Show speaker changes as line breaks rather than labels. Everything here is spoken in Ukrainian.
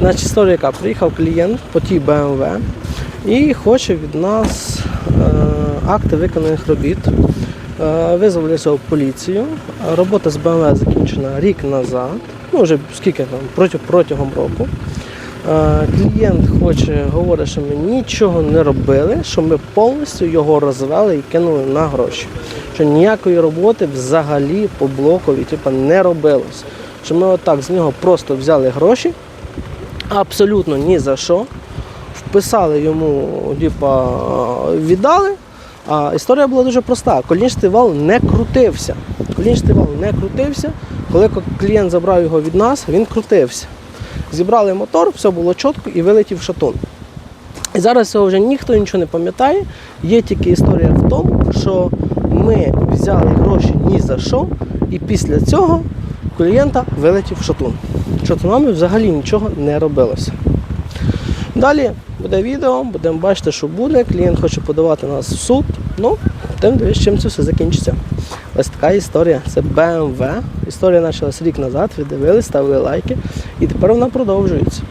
Значить, історія приїхав клієнт по тій BMW і хоче від нас е, акти виконаних робіт. Е, Визвалися в поліцію. Робота з BMW закінчена рік назад, ну вже скільки там, протягом року. Е, Клієнт хоче, говорить, що ми нічого не робили, що ми повністю його розвели і кинули на гроші. Що ніякої роботи взагалі по блокові типу, не робилось. Що ми отак з нього просто взяли гроші, абсолютно ні за що. Вписали йому, типа, віддали. А історія була дуже проста. Колінчатий вал не крутився. Колінчатий вал не крутився. Коли клієнт забрав його від нас, він крутився. Зібрали мотор, все було чітко і вилетів шатун. І зараз цього вже ніхто нічого не пам'ятає. Є тільки історія в тому, що ми взяли гроші ні за що, і після цього клієнта вилетів шатун. Шатунами взагалі нічого не робилося. Далі буде відео, будемо бачити, що буде. Клієнт хоче подавати нас в суд. Ну, тим дивитися, чим це все закінчиться. Ось така історія. Це BMW. Історія почалась рік назад, ви дивились, ставили лайки, і тепер вона продовжується.